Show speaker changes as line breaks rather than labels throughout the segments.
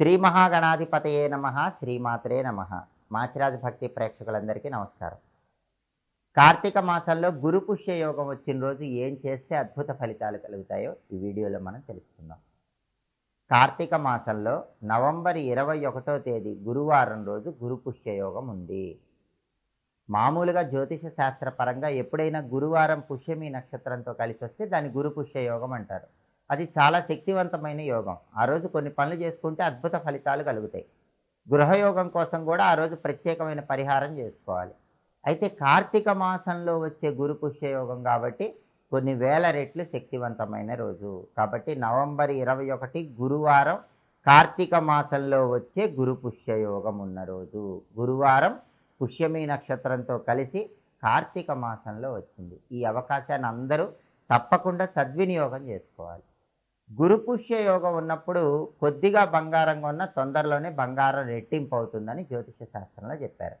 శ్రీ మహాగణాధిపతయే నమ శ్రీమాత్రే నమ. మాచిరాజు భక్తి ప్రేక్షకులందరికీ నమస్కారం. కార్తీక మాసంలో గురు పుష్య యోగం వచ్చిన రోజు ఏం చేస్తే అద్భుత ఫలితాలు కలుగుతాయో ఈ వీడియోలో మనం తెలుసుకుందాం. కార్తీక మాసంలో నవంబర్ ఇరవై ఒకటో తేదీ గురువారం రోజు గురు పుష్య యోగం ఉంది. మామూలుగా జ్యోతిష శాస్త్ర పరంగా ఎప్పుడైనా గురువారం పుష్యమి నక్షత్రంతో కలిసి వస్తే దాన్ని గురు పుష్య యోగం అంటారు. అది చాలా శక్తివంతమైన యోగం. ఆ రోజు కొన్ని పనులు చేసుకుంటే అద్భుత ఫలితాలు కలుగుతాయి. గృహయోగం కోసం కూడా ఆ రోజు ప్రత్యేకమైన పరిహారం చేసుకోవాలి. అయితే కార్తీక మాసంలో వచ్చే గురు పుష్యయోగం కాబట్టి కొన్ని వేల రెట్లు శక్తివంతమైన రోజు. కాబట్టి నవంబర్ ఇరవై ఒకటి గురువారం కార్తీక మాసంలో వచ్చే గురు పుష్యయోగం ఉన్న రోజు. గురువారం పుష్యమి నక్షత్రంతో కలిసి కార్తీక మాసంలో వచ్చింది. ఈ అవకాశాన్ని అందరూ తప్పకుండా సద్వినియోగం చేసుకోవాలి. గురుపుష్య యోగం ఉన్నప్పుడు కొద్దిగా బంగారం కొన్న తొందరలోనే బంగారం రెట్టింపు అవుతుందని జ్యోతిష శాస్త్రంలో చెప్పారు.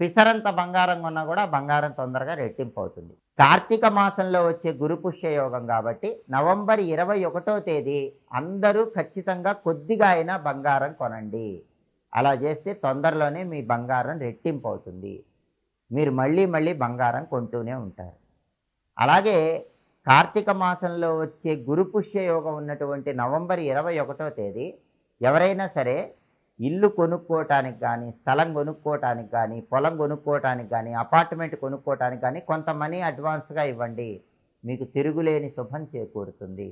పిసరంత బంగారం కొన్నా కూడా బంగారం తొందరగా రెట్టింపు అవుతుంది. కార్తీక మాసంలో వచ్చే గురుపుష్య యోగం కాబట్టి నవంబర్ ఇరవై ఒకటో తేదీ అందరూ ఖచ్చితంగా కొద్దిగా అయినా బంగారం కొనండి. అలా చేస్తే తొందరలోనే మీ బంగారం రెట్టింపు అవుతుంది. మీరు మళ్ళీ మళ్ళీ బంగారం కొంటూనే ఉంటారు. అలాగే కార్తీక మాసంలో వచ్చే గురు పుష్య యోగం ఉన్నటువంటి నవంబర్ ఇరవై ఒకటో తేదీ ఎవరైనా సరే ఇల్లు కొనుక్కోవటానికి కానీ స్థలం కొనుక్కోవటానికి కానీ పొలం కొనుక్కోవటానికి కానీ అపార్ట్మెంట్ కొనుక్కోవటానికి కానీ కొంత మనీ అడ్వాన్స్గా ఇవ్వండి. మీకు తిరుగులేని శుభం చేకూరుతుంది.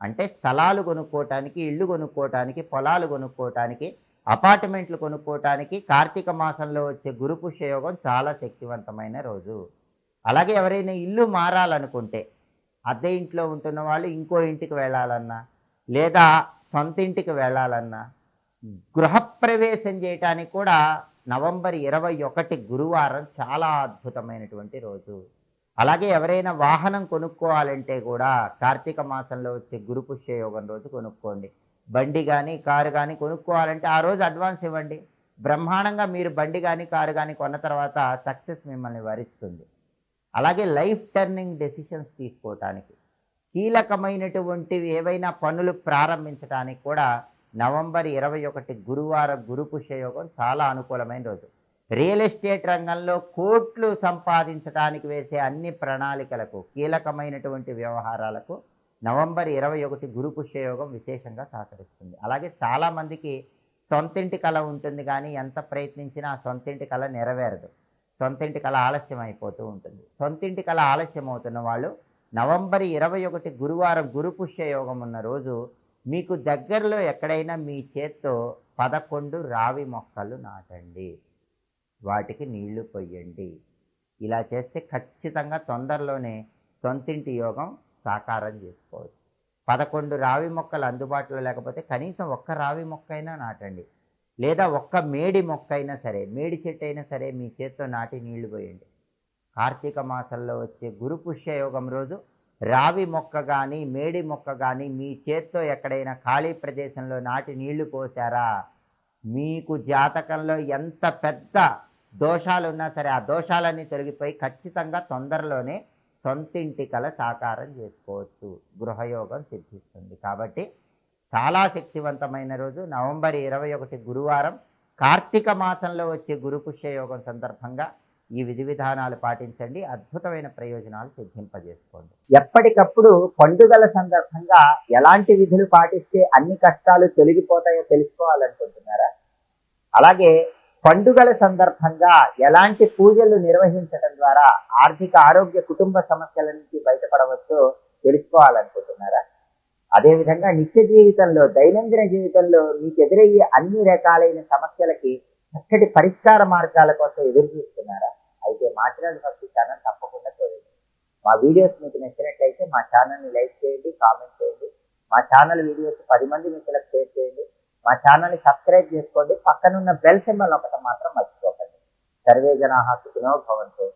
అంటే స్థలాలు కొనుక్కోవటానికి ఇల్లు కొనుక్కోవటానికి పొలాలు కొనుక్కోవటానికి అపార్ట్మెంట్లు కొనుక్కోవటానికి కార్తీక మాసంలో వచ్చే గురు పుష్య యోగం చాలా శక్తివంతమైన రోజు. అలాగే ఎవరైనా ఇల్లు మారాలనుకుంటే అద్దె ఇంట్లో ఉంటున్న వాళ్ళు ఇంకో ఇంటికి వెళ్ళాలన్నా లేదా సొంత ఇంటికి వెళ్ళాలన్నా గృహప్రవేశం చేయటానికి కూడా నవంబర్ ఇరవై ఒకటి గురువారం చాలా అద్భుతమైనటువంటి రోజు. అలాగే ఎవరైనా వాహనం కొనుక్కోవాలంటే కూడా కార్తీక మాసంలో వచ్చే గురు పుష్యయోగం రోజు కొనుక్కోండి. బండి కానీ కారు కానీ కొనుక్కోవాలంటే ఆ రోజు అడ్వాన్స్ ఇవ్వండి. బ్రహ్మాండంగా మీరు బండి కానీ కారు కానీ కొన్న తర్వాత సక్సెస్ మిమ్మల్ని వరిస్తుంది. అలాగే లైఫ్ టర్నింగ్ డెసిషన్స్ తీసుకోవటానికి కీలకమైనటువంటివి ఏవైనా పనులు ప్రారంభించడానికి కూడా నవంబర్ ఇరవై ఒకటి గురువారం గురు పుష్యయోగం చాలా అనుకూలమైన రోజు. రియల్ ఎస్టేట్ రంగంలో కోట్లు సంపాదించడానికి వేసే అన్ని ప్రణాళికలకు కీలకమైనటువంటి వ్యవహారాలకు నవంబర్ ఇరవై ఒకటి గురు పుష్యయోగం విశేషంగా సహకరిస్తుంది. అలాగే చాలామందికి సొంతింటి కళ ఉంటుంది కానీ ఎంత ప్రయత్నించినా సొంతింటి కళ నెరవేరదు. సొంతింటి కళ ఆలస్యం అయిపోతూ ఉంటుంది. సొంతింటి కళ ఆలస్యం అవుతున్న వాళ్ళు నవంబర్ ఇరవై ఒకటి గురువారం గురుపుష్య యోగం ఉన్న రోజు మీకు దగ్గరలో ఎక్కడైనా మీ చేత్తో పదకొండు రావి మొక్కలు నాటండి. వాటికి నీళ్ళు పొయ్యండి. ఇలా చేస్తే ఖచ్చితంగా తొందరలోనే సొంతింటి యోగం సాకారం చేసుకోవచ్చు. పదకొండు రావి మొక్కలు అందుబాటులో లేకపోతే కనీసం ఒక్క రావి మొక్క అయినా నాటండి. లేదా ఒక్క మేడి మొక్క అయినా సరే మేడి చెట్టు అయినా సరే మీ చేత్తో నాటి నీళ్ళు పోయండి. కార్తీక మాసంలో వచ్చే గురు పుష్యయోగం రోజు రావి మొక్క కానీ మేడి మొక్క కానీ మీ చేత్తో ఎక్కడైనా ఖాళీ ప్రదేశంలో నాటి నీళ్ళు పోసారా? మీకు జాతకంలో ఎంత పెద్ద దోషాలు ఉన్నా సరే ఆ దోషాలన్నీ తొలగిపోయి ఖచ్చితంగా తొందరలోనే సొంతింటి కల సాకారం చేసుకోవచ్చు. గృహయోగం సిద్ధిస్తుంది. కాబట్టి చాలా శక్తివంతమైన రోజు. నవంబర్ ఇరవై ఒకటి గురువారం కార్తీక మాసంలో వచ్చే గురుపుష్య యోగం సందర్భంగా ఈ విధి విధానాలు పాటించండి. అద్భుతమైన ప్రయోజనాలు సిద్ధింపజేసుకోండి. ఎప్పటికప్పుడు పండుగల సందర్భంగా ఎలాంటి విధులు పాటిస్తే అన్ని కష్టాలు తొలగిపోతాయో తెలుసుకోవాలనుకుంటున్నారా? అలాగే పండుగల సందర్భంగా ఎలాంటి పూజలు నిర్వహించడం ద్వారా ఆర్థిక ఆరోగ్య కుటుంబ సమస్యల నుంచి బయటపడవచ్చో తెలుసుకోవాలనుకుంటున్నారా? అదేవిధంగా నిత్య జీవితంలో దైనందిన జీవితంలో మీకు ఎదురయ్యే అన్ని రకాలైన సమస్యలకి చక్కటి పరిష్కార మార్గాల కోసం ఎదురు చూస్తున్నారా? అయితే మాచిరాజు భక్తి ఛానల్ తప్పకుండా చూడండి. మా వీడియోస్ మీకు నచ్చినట్లయితే మా ఛానల్ని లైక్ చేయండి కామెంట్ చేయండి. మా ఛానల్ వీడియోస్ పది మంది మిత్రులకు షేర్ చేయండి. మా ఛానల్ని సబ్స్క్రైబ్ చేసుకోండి. పక్కనున్న బెల్ సింబల్ ఒకటి మాత్రం మర్చిపోకండి. సర్వే జనాహ సుఖినో భవంతో.